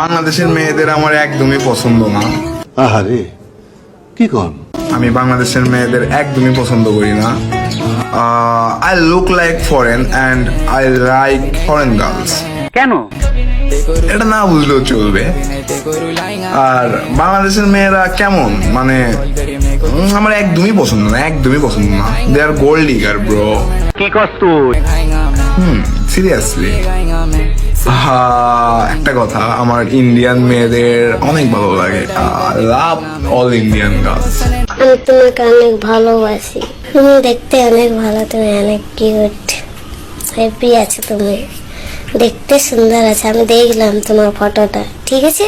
বাংলাদেশের মেয়েদের আমার একদমই পছন্দ না। আহারে কি কন? আমি বাংলাদেশের মেয়েদের একদমই পছন্দ করি না। I look like foreign and I like foreign girls কেন? এটা না বুঝলেও চলবে। আর বাংলাদেশের মেয়েরা কেমন? মানে আমার একদমই পছন্দ না একদমই পছন্দ না। দে আর গোল্ড ডিগার ব্রো কি তুই? হুম। সিরিয়াসলি একটা কথা, আমার ইন্ডিয়ান মেয়েদের অনেক ভালো লাগে। লাভ অল ইন্ডিয়ান গার্লস আমি তোমাকে অনেক ভালোবাসি। তুমি দেখতে অনেক ভালো, তুমি অনেক কিউট হ্যাপি আছে তুমি। দেখতে সুন্দর আছে, আমি দেখলাম তোমার ফটোটা ঠিক আছে?